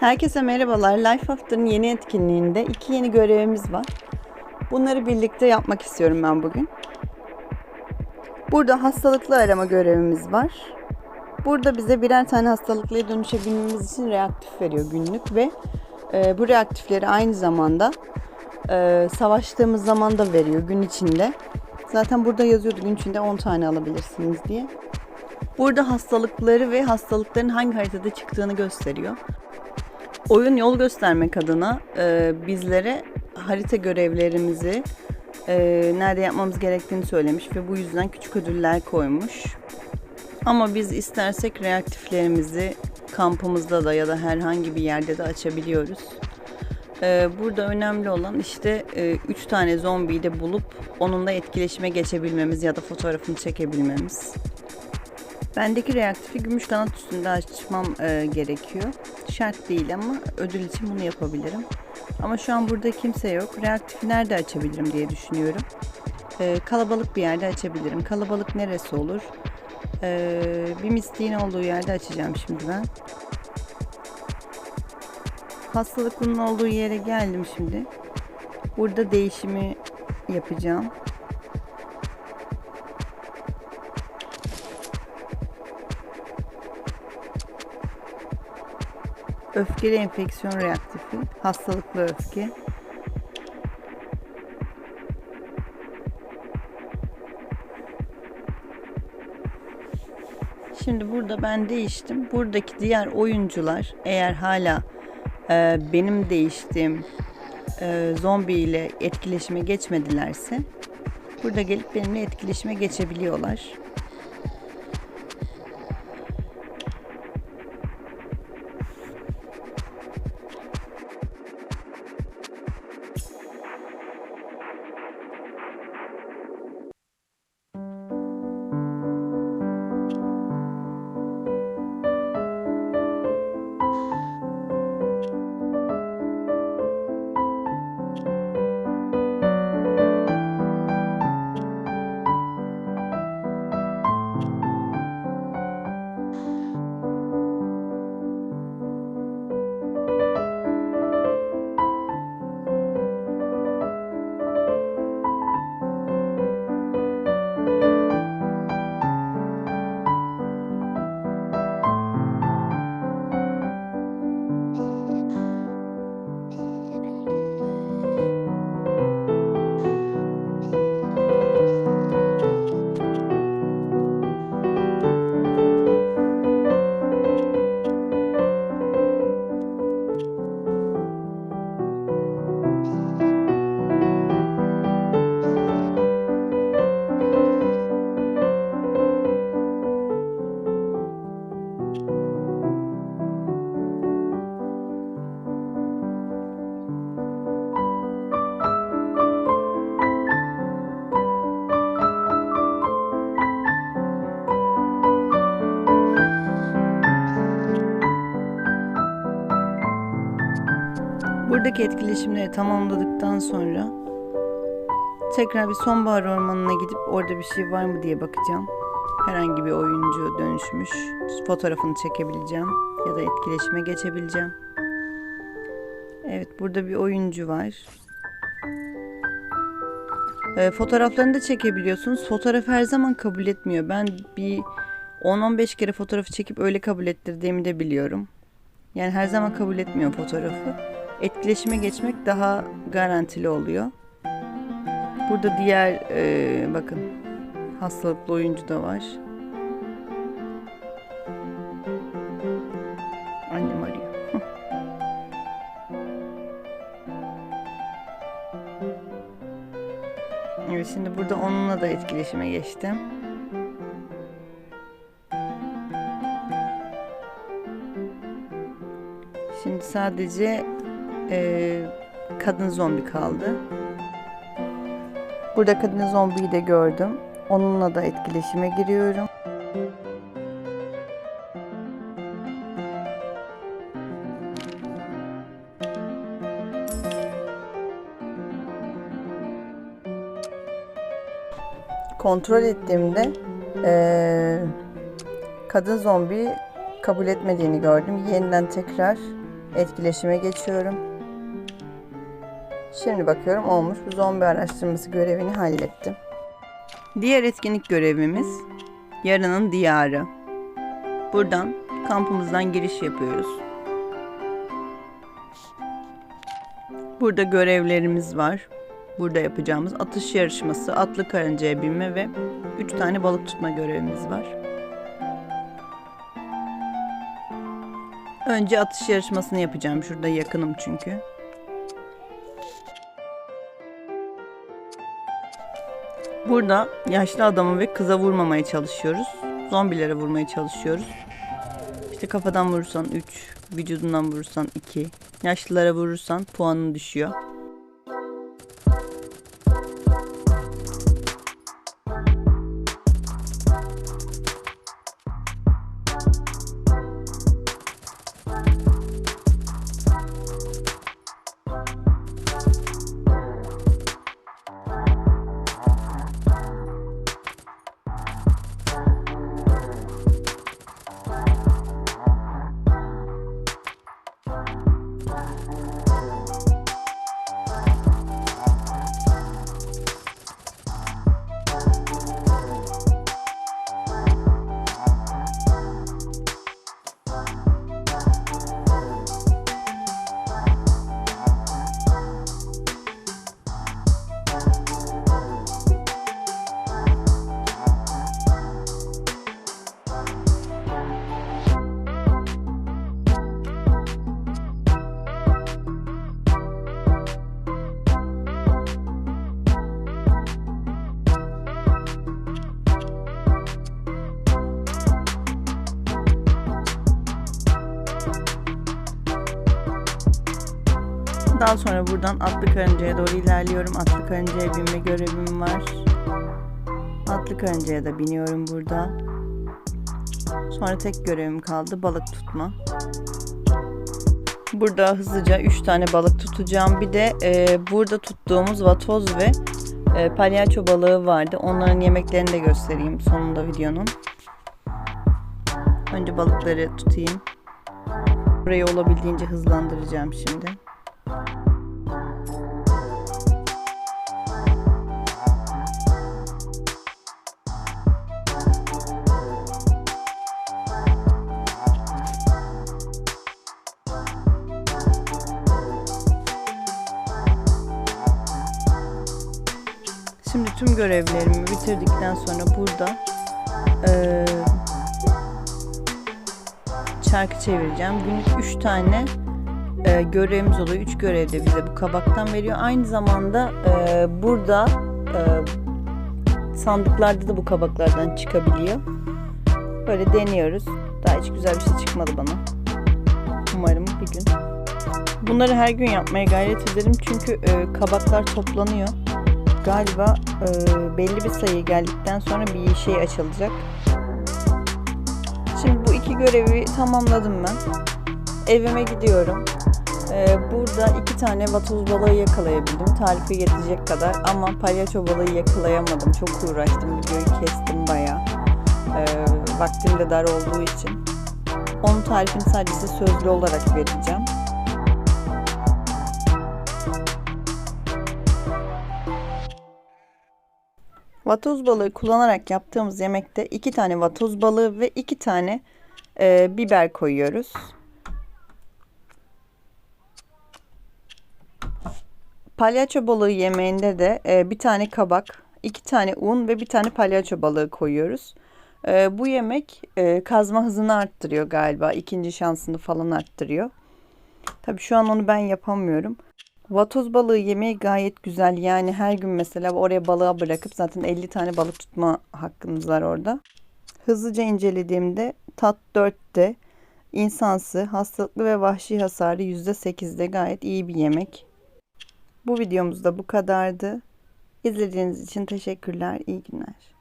Herkese merhabalar. Life After'ın yeni etkinliğinde iki yeni görevimiz var. Bunları birlikte yapmak istiyorum ben bugün. Burada hastalıklı arama görevimiz var. Burada bize birer tane hastalıklıya dönüşebilmemiz için reaktif veriyor günlük ve e, bu reaktifleri aynı zamanda e, savaştığımız zaman da veriyor gün içinde. Zaten burada yazıyordu gün içinde 10 tane alabilirsiniz diye. Burada hastalıkları ve hastalıkların hangi haritada çıktığını gösteriyor. Oyun yol göstermek adına e, bizlere harita görevlerimizi e, nerede yapmamız gerektiğini söylemiş ve bu yüzden küçük ödüller koymuş. Ama biz istersek reaktiflerimizi kampımızda da ya da herhangi bir yerde de açabiliyoruz. E, burada önemli olan işte 3 tane zombiyi de bulup onunla etkileşime geçebilmemiz ya da fotoğrafını çekebilmemiz. Bendeki reaktifi gümüş kanat üstünde açmam e, gerekiyor. Şart değil ama ödül için bunu yapabilirim. Ama şu an burada kimse yok. Reaktifi nerede açabilirim diye düşünüyorum. E, kalabalık bir yerde açabilirim. Kalabalık neresi olur? E, bir mistiğin olduğu yerde açacağım şimdi ben. Hastalıklının olduğu yere geldim şimdi. Burada değişimi yapacağım. Öfkeli enfeksiyon reaktifi, hastalıklı öfke. Şimdi burada ben değiştim. Buradaki diğer oyuncular eğer hala e, benim değiştiğim e, zombi ile etkileşime geçmedilerse burada gelip benimle etkileşime geçebiliyorlar. Buradaki etkileşimleri tamamladıktan sonra tekrar bir sonbahar ormanına gidip orada bir şey var mı diye bakacağım. Herhangi bir oyuncu dönüşmüş. Fotoğrafını çekebileceğim ya da etkileşime geçebileceğim. Evet burada bir oyuncu var. E, fotoğraflarını da çekebiliyorsunuz. Fotoğraf her zaman kabul etmiyor. Ben bir 10-15 kere fotoğrafı çekip öyle kabul ettirdiğimi de biliyorum. Yani her zaman kabul etmiyor fotoğrafı etkileşime geçmek daha garantili oluyor. Burada diğer e, bakın hastalıklı oyuncu da var. Annem arıyor. evet şimdi burada onunla da etkileşime geçtim. Şimdi sadece e, kadın zombi kaldı. Burada kadın zombiyi de gördüm. Onunla da etkileşime giriyorum. Kontrol ettiğimde e, kadın zombi kabul etmediğini gördüm. Yeniden tekrar etkileşime geçiyorum. Şimdi bakıyorum olmuş. Bu zombi araştırması görevini hallettim. Diğer etkinlik görevimiz yarının diyarı. Buradan kampımızdan giriş yapıyoruz. Burada görevlerimiz var. Burada yapacağımız atış yarışması, atlı karıncaya binme ve 3 tane balık tutma görevimiz var. Önce atış yarışmasını yapacağım. Şurada yakınım çünkü. Burada yaşlı adamı ve kıza vurmamaya çalışıyoruz. Zombilere vurmaya çalışıyoruz. İşte kafadan vurursan 3, vücudundan vurursan 2. Yaşlılara vurursan puanın düşüyor. Daha sonra buradan atlı karıncaya doğru ilerliyorum. Atlı karıncaya binme görevim var. Atlı karıncaya da biniyorum burada. Sonra tek görevim kaldı balık tutma. Burada hızlıca 3 tane balık tutacağım. Bir de e, burada tuttuğumuz vatoz ve e, palyaço balığı vardı. Onların yemeklerini de göstereyim sonunda videonun. Önce balıkları tutayım. Burayı olabildiğince hızlandıracağım şimdi. Şimdi tüm görevlerimi bitirdikten sonra burada eee çarkı çevireceğim. Günlük 3 tane e, görevimiz oluyor. 3 görevde bize bu kabaktan veriyor. Aynı zamanda e, burada e, sandıklarda da bu kabaklardan çıkabiliyor. Böyle deniyoruz. Daha hiç güzel bir şey çıkmadı bana. Umarım bir gün. Bunları her gün yapmaya gayret ederim çünkü e, kabaklar toplanıyor. Galiba e, belli bir sayı geldikten sonra bir şey açılacak. Görevi tamamladım ben. Evime gidiyorum. Ee, burada iki tane vatoz balığı yakalayabildim. Tarife yetecek kadar ama palyaço balığı yakalayamadım. Çok uğraştım. Videoyu kestim bayağı. Ee, vaktim de dar olduğu için. Onun tarifini sadece sözlü olarak vereceğim. Vatoz balığı kullanarak yaptığımız yemekte iki tane vatoz balığı ve iki tane e, biber koyuyoruz. Palyaço balığı yemeğinde de e, bir tane kabak, iki tane un ve bir tane palyaço balığı koyuyoruz. E, bu yemek e, kazma hızını arttırıyor galiba. ikinci şansını falan arttırıyor. Tabii şu an onu ben yapamıyorum. Vatoz balığı yemeği gayet güzel. Yani her gün mesela oraya balığa bırakıp zaten 50 tane balık tutma hakkınız var orada. Hızlıca incelediğimde tat 4'te, insansı, hastalıklı ve vahşi hasarı %8'de gayet iyi bir yemek. Bu videomuz da bu kadardı. İzlediğiniz için teşekkürler. İyi günler.